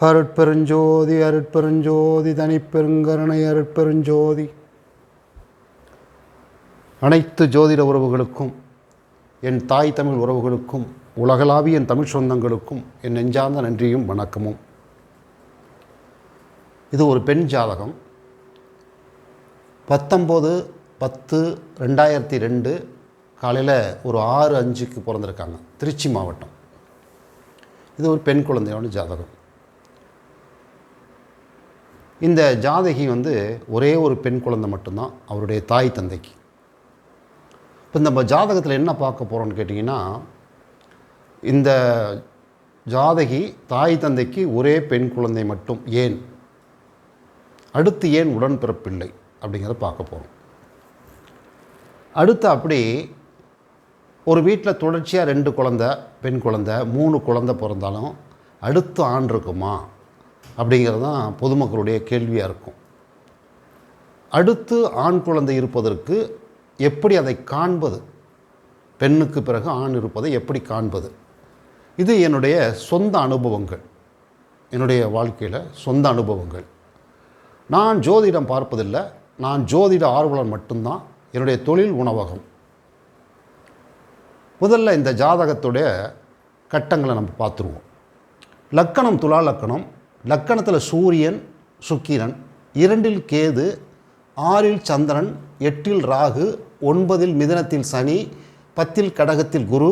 அருட்பெருஞ்சோதி அருட்பெருஞ்சோதி தனிப்பெருங்கருணை அருட்பெருஞ்சோதி. அனைத்து ஜோதிட உறவுகளுக்கும் என் தாய் தமிழ் உறவுகளுக்கும் உலகளாவிய என் தமிழ் சொந்தங்களுக்கும் என் நெஞ்சார்ந்த நன்றியும் வணக்கமும். இது ஒரு பெண் ஜாதகம். பத்தொம்போது பத்து ரெண்டாயிரத்தி ரெண்டு காலையில் ஒரு ஆறு அஞ்சுக்கு பிறந்திருக்காங்க. திருச்சி மாவட்டம். இது ஒரு பெண் குழந்தையோட ஜாதகம். இந்த ஜாதகி வந்து ஒரே ஒரு பெண் குழந்தை மட்டும்தான் அவருடைய தாய் தந்தைக்கு. இப்போ நம்ம ஜாதகத்தில் என்ன பார்க்க போகிறோம்னு கேட்டிங்கன்னா இந்த ஜாதகி தாய் தந்தைக்கு ஒரே பெண் குழந்தை மட்டும் ஏன்? அடுத்து ஏன் உடன்பிறப்பில்லை அப்படிங்கிறத பார்க்க போகிறோம் அடுத்து அப்படி ஒரு வீட்டில் தொடர்ச்சியாக ரெண்டு குழந்த பெண் குழந்த மூணு குழந்த பிறந்தாலும் அடுத்து ஆண் இருக்குமா? அப்படிங்கிறது தான் பொதுமக்களுடைய கேள்வியாக இருக்கும். அடுத்து ஆண் குழந்தை இருப்பதற்கு எப்படி அதை காண்பது? பெண்ணுக்கு பிறகு ஆண் இருப்பதை எப்படி காண்பது? இது என்னுடைய சொந்த அனுபவங்கள். என்னுடைய வாழ்க்கையில் சொந்த அனுபவங்கள். நான் ஜோதிடம் பார்ப்பதில்லை. நான் ஜோதிட ஆர்வலர் மட்டும்தான். என்னுடைய தொழில் உணவகம். முதல்ல இந்த ஜாதகத்துடைய கட்டங்களை நம்ம பார்த்துருவோம். லக்கணம் துலா லக்கணம் லக்கணத்தில் சூரியன் சுக்கிரன் இரண்டில் கேது ஆறில் சந்திரன் எட்டில் ராகு ஒன்பதில் மிதனத்தில் சனி பத்தில் கடகத்தில் குரு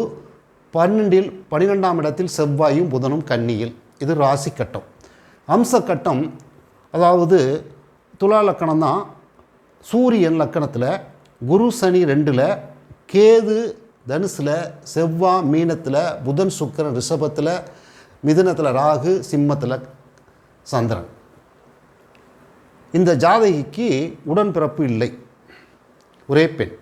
பன்னெண்டில் பன்னிரெண்டாம் இடத்தில் செவ்வாயும் புதனும் கன்னியில். இது ராசி கட்டம். அம்ச கட்டம் அதாவது துலா லக்கணம் தான் சூரியன் லக்கணத்தில் குரு சனி ரெண்டில் கேது தனுசில் செவ்வாய் மீனத்தில் புதன் சுக்கிரன் ரிஷபத்தில் மிதுனத்தில் ராகு சிம்மத்தில். சந்திரன். இந்த ஜாதகிக்கு உடன்பிறப்பு இல்லை. ஒரே பெண்.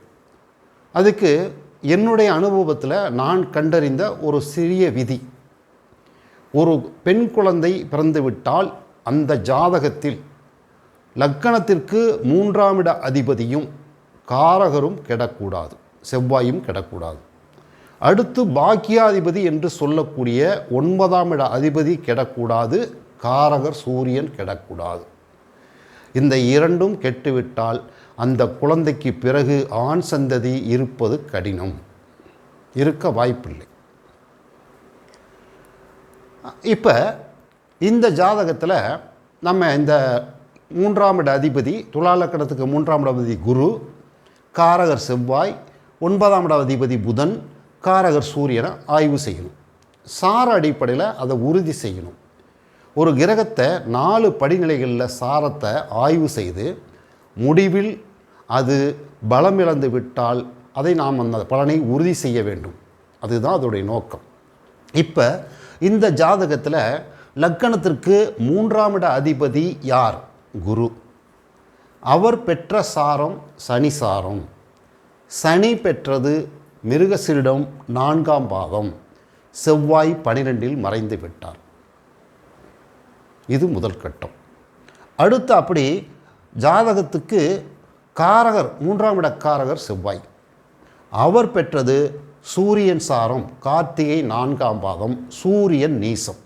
அதுக்கு என்னுடைய அனுபவத்தில் நான் கண்டறிந்த ஒரு சிறிய விதி. ஒரு பெண் குழந்தை பிறந்துவிட்டால் அந்த ஜாதகத்தில் லக்கணத்திற்கு மூன்றாம் இட அதிபதியும் காரகரும் கெடக்கூடாது. செவ்வாயும் கெடக்கூடாது. அடுத்து பாக்கியாதிபதி என்று சொல்லக்கூடிய ஒன்பதாம் இட அதிபதி கெடக்கூடாது. காரகர் சூரியன் கெடக்கூடாது. இந்த இரண்டும் கெட்டுவிட்டால் அந்த குழந்தைக்கு பிறகு ஆண் சந்ததி இருப்பது கடினம். இருக்க வாய்ப்பில்லை. இப்போ இந்த ஜாதகத்தில் நம்ம இந்த மூன்றாம் இட அதிபதி துலாலக்கணத்துக்கு மூன்றாம் இட அதிபதி குரு காரகர் செவ்வாய் ஒன்பதாம் இட அதிபதி புதன் காரகர் சூரியனை ஆய்வு செய்யணும். சார அடிப்படையில் அதை உறுதி செய்யணும். ஒரு கிரகத்தை நாலு படிநிலைகளில் சாரத்தை ஆய்வு செய்து முடிவில் அது பலமிழந்து விட்டால் அதை நாம் அந்த பலனை உறுதி செய்ய வேண்டும். அதுதான் அதோடைய நோக்கம். இப்போ இந்த ஜாதகத்தில் லக்கணத்திற்கு மூன்றாம் இட அதிபதி யார்? குரு. அவர் பெற்ற சாரம் சனி சாரம். சனி பெற்றது மிருகசிரிடம் நான்காம் பாகம் செவ்வாய் பனிரெண்டில் மறைந்து விட்டார். இது முதல் கட்டம். அடுத்து அப்படி ஜாதகத்துக்கு காரகர் மூன்றாம் இட காரகர் செவ்வாய். அவர் பெற்றது சூரியன் சாரம் கார்த்திகை நான்காம் பாதம் சூரியன் நீசம்.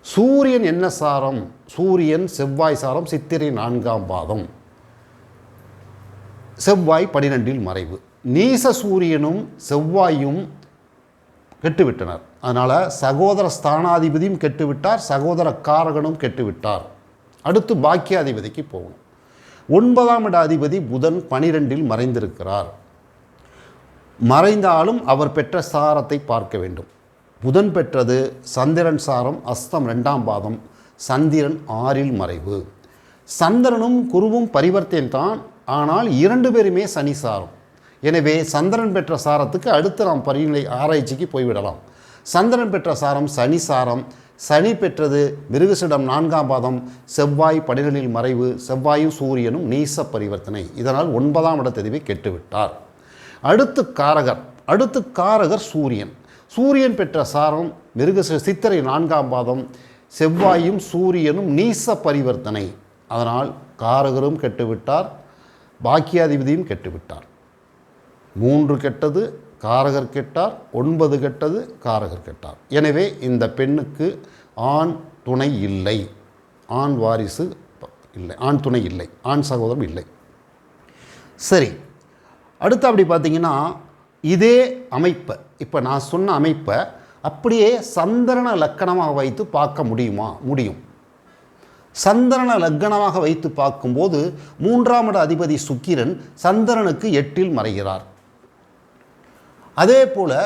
சூரியன் என்ன சாரம்? சூரியன் செவ்வாய் சாரம் சித்திரை நான்காம் பாதம். செவ்வாய் பனிரெண்டில் மறைவு. நீச சூரியனும் செவ்வாயும் கெட்டுவிட்டனர். அதனால் சகோதர ஸ்தானாதிபதியும் கெட்டுவிட்டார் சகோதர காரகனும் கெட்டுவிட்டார். அடுத்து பாக்கியாதிபதிக்கு போகணும். ஒன்பதாம் இட அதிபதி புதன் பனிரெண்டில் மறைந்திருக்கிறார். மறைந்தாலும் அவர் பெற்ற சாரத்தை பார்க்க வேண்டும். புதன் பெற்றது சந்திரன் சாரம் அஸ்தம் ரெண்டாம் பாதம் சந்திரன் ஆறில் மறைவு. சந்திரனும் குருவும் பரிவர்த்தன் தான் ஆனால் இரண்டு பேருமே சனி சாரம். எனவே சந்திரன் பெற்ற சாரத்துக்கு அடுத்து நாம் பரிநிலை ஆராய்ச்சிக்கு போய்விடலாம். சந்திரன் பெற்ற சாரம் சனி சாரம். சனி பெற்றது மிருகசிடம் நான்காம் பாதம். செவ்வாய் பனிரெண்டில் மறைவு. செவ்வாயும் சூரியனும் நீச பரிவர்த்தனை. இதனால் ஒன்பதாம் இடத்ததிவை கெட்டுவிட்டார். அடுத்து காரகர். அடுத்து காரகர் சூரியன். சூரியன் பெற்ற சாரம் மிருக சித்திரை நான்காம் பாதம். செவ்வாயும் சூரியனும் நீச பரிவர்த்தனை. அதனால் காரகரும் கெட்டுவிட்டார். பாக்கியாதிபதியும் கெட்டுவிட்டார். மூன்று கெட்டது காரகர் கெட்டார் ஒன்பது கெட்டது காரகர் கெட்டார். எனவே இந்த பெண்ணுக்கு ஆண் துணை இல்லை. ஆண் வாரிசு இல்லை. ஆண் துணை இல்லை. ஆண் சகோதரம் இல்லை. சரி. அடுத்து அப்படி பார்த்தீங்கன்னா இதே அமைப்பை இப்போ நான் சொன்ன அமைப்பை அப்படியே சந்திரன லக்கணமாக வைத்து பார்க்க முடியுமா? முடியும். சந்திரன லக்கணமாக வைத்து பார்க்கும்போது மூன்றாம் இட அதிபதி சுக்கிரன் சந்திரனுக்கு எட்டில் மறைகிறார். அதே போல்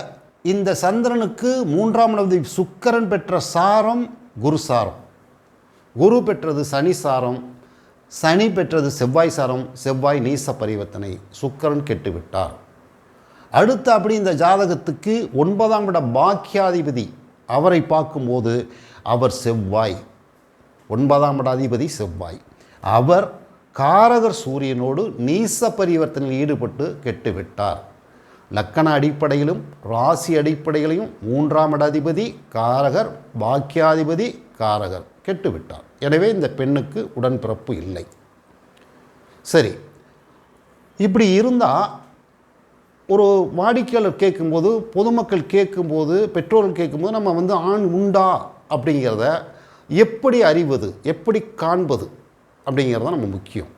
இந்த சந்திரனுக்கு மூன்றாம் இட சுக்கரன் பெற்ற சாரம் குரு சாரம். குரு பெற்றது சனி சாரம் சனி பெற்றது செவ்வாய் சாரம் செவ்வாய் நீச பரிவர்த்தனை சுக்கரன் கெட்டுவிட்டார். அடுத்து அப்படி இந்த ஜாதகத்துக்கு ஒன்பதாம் இட பாக்கியாதிபதி. அவரை பார்க்கும்போது அவர் செவ்வாய். ஒன்பதாம் இட அதிபதி செவ்வாய். அவர் காரகர் சூரியனோடு நீச பரிவர்த்தனையில் ஈடுபட்டு கெட்டுவிட்டார். லக்கண அடிப்படையிலும் ராசி அடிப்படையிலையும் மூன்றாம் இட அதிபதி காரகர் பாக்கியாதிபதி காரகர் கெட்டுவிட்டார். எனவே இந்த பெண்ணுக்கு உடன்பிறப்பு இல்லை. சரி இப்படி இருந்தால் ஒரு வாடிக்கையாளர் கேட்கும்போது பொதுமக்கள் கேட்கும்போது பெற்றோர்கள் கேட்கும்போது நம்ம வந்து ஆண் உண்டா அப்படிங்கிறத எப்படி அறிவது எப்படி காண்பது அப்படிங்கிறது தான் நம்ம முக்கியம்.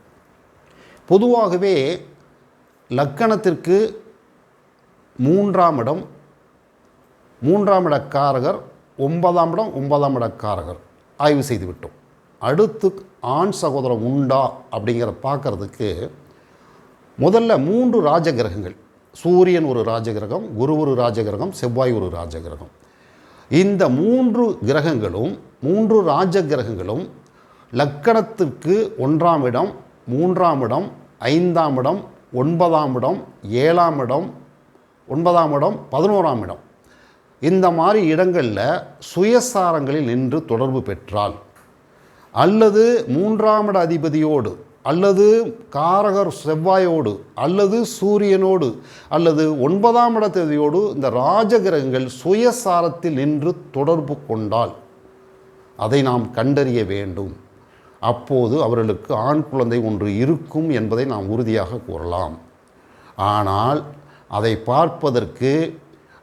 பொதுவாகவே லக்கணத்திற்கு மூன்றாம் இடம் மூன்றாம் இடக்காரகர் ஒன்பதாம் இடம் ஒன்பதாம் இடக்காரகர். ஆய்வு செய்து விட்டோம். அடுத்து ஆண் சகோதரம் உண்டா அப்படிங்கிறத பார்க்கறதுக்கு முதல்ல மூன்று ராஜகிரகங்கள். சூரியன் ஒரு ராஜகிரகம் குரு ஒரு ராஜகிரகம் செவ்வாய் ஒரு ராஜகிரகம். இந்த மூன்று கிரகங்களும் மூன்று ராஜகிரகங்களும் லக்கணத்திற்கு ஒன்றாம் இடம் மூன்றாம் இடம் ஐந்தாம் இடம் ஒன்பதாம் இடம் ஏழாம் இடம் ஒன்பதாம் இடம் பதினோராம் இடம். இந்த மாதிரி இடங்களில் சுயசாரங்களில் நின்று தொடர்பு பெற்றால் அல்லது மூன்றாம் இட அதிபதியோடு அல்லது காரகர் செவ்வாயோடு அல்லது சூரியனோடு அல்லது ஒன்பதாம் இடத்ததியோடு இந்த ராஜகிரகங்கள் சுயசாரத்தில் நின்று தொடர்பு கொண்டால் அதை நாம் கண்டறிய வேண்டும். அப்போது அவர்களுக்கு ஆண் குழந்தை ஒன்று இருக்கும் என்பதை நாம் உறுதியாக கூறலாம். ஆனால் அதை பார்ப்பதற்கு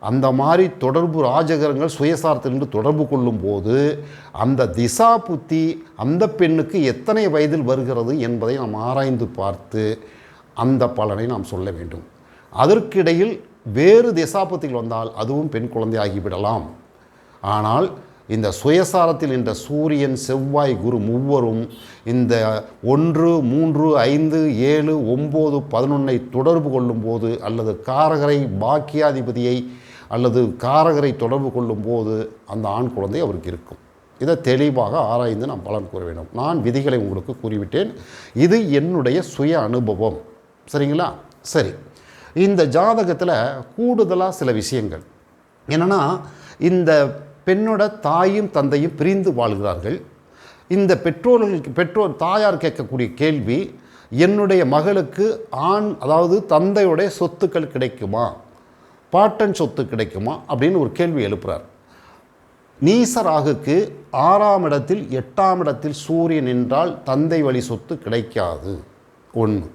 அந்த மாதிரி தொடர்பு ராஜகரங்கள் சுயசாரத்திலிருந்து தொடர்பு கொள்ளும்போது அந்த திசா புத்தி அந்த பெண்ணுக்கு எத்தனை வயதில் வருகிறது என்பதை நாம் ஆராய்ந்து பார்த்து அந்த பலனை நாம் சொல்ல வேண்டும். அதற்கிடையில் வேறு திசாபுத்திகள் வந்தால் அதுவும் பெண் குழந்தை ஆகிவிடலாம் ஆனால் இந்த சுயசாரத்தில் இந்த சூரியன் செவ்வாய் குரு மூவரும் இந்த ஒன்று மூன்று ஐந்து ஏழு ஒம்பது பதினொன்னை தொடர்பு கொள்ளும்போது அல்லது காரகரை பாக்கியாதிபதியை அல்லது காரகரை தொடர்பு கொள்ளும்போது அந்த ஆண் குழந்தை அவருக்கு இருக்கும். இதை தெளிவாக ஆராய்ந்து நாம் பலன் கூற வேண்டும். நான் விதிகளை உங்களுக்கு கூறிவிட்டேன். இது என்னுடைய சுய அனுபவம். சரிங்களா? சரி. இந்த ஜாதகத்தில் கூடுதலாக சில விஷயங்கள். என்னென்னா இந்த பெண்ணோட தாயும் தந்தையும் பிரிந்து வாழ்கிறார்கள். இந்த பெற்றோர்களுக்கு பெற்றோர் தாயார் கேட்கக்கூடிய கேள்வி என்னுடைய மகளுக்கு ஆண் அதாவது தந்தையுடைய சொத்துக்கள் கிடைக்குமா? பாட்டன் சொத்து கிடைக்குமா? அப்படின்னு ஒரு கேள்வி எழுப்புறார். நீசராகுக்கு ஆறாம் இடத்தில் எட்டாம் இடத்தில் சூரியன் என்றால் தந்தை வழி சொத்து கிடைக்காது. ஒன்று.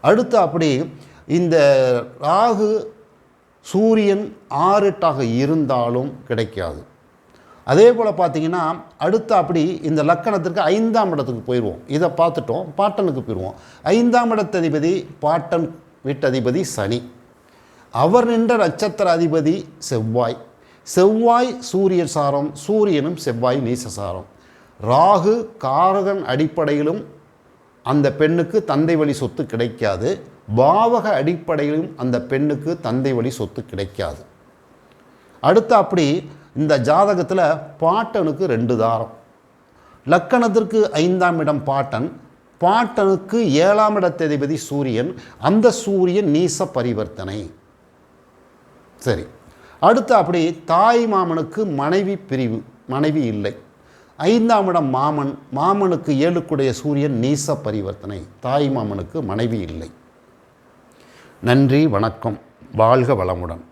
அடுத்து அப்படி இந்த ராகு சூரியன் ஆறுட்டாக இருந்தாலும் கிடைக்காது. அதே போல் பார்த்தீங்கன்னா அடுத்து அப்படி இந்த லக்கணத்திற்கு ஐந்தாம் இடத்துக்கு போயிடுவோம் இதை பார்த்துட்டோம் பாட்டனுக்கு போயிடுவோம் ஐந்தாம் இடத்ததிபதி பாட்டன் வீட்டதிபதி சனி. அவர் நின்ற நட்சத்திர அதிபதி செவ்வாய். செவ்வாய் சூரிய சாரம் சூரியனும் செவ்வாய் நீசசாரம் ராகு காரகன் அடிப்படையிலும் அந்த பெண்ணுக்கு தந்தை வழி சொத்து கிடைக்காது. பாவக அடிப்படையிலும் அந்த பெண்ணுக்கு தந்தை வழி சொத்து கிடைக்காது. அடுத்து அப்படி இந்த ஜாதகத்தில் பாட்டனுக்கு ரெண்டு தாரம். லக்கணத்திற்கு ஐந்தாம் இடம் பாட்டன் பாட்டனுக்கு ஏழாம் இடத்ததிபதி சூரியன் அந்த சூரியன் நீச பரிவர்த்தனை. சரி அடுத்து அப்படி தாய் மாமனுக்கு மனைவி பிரிவு மனைவி இல்லை. ஐந்தாம் இடம் மாமன் மாமனுக்கு ஏழுக்குடைய சூரியன் நீச பரிவர்த்தனை தாய் மாமனுக்கு மனைவி இல்லை. நன்றி வணக்கம் வாழ்க வளமுடன்.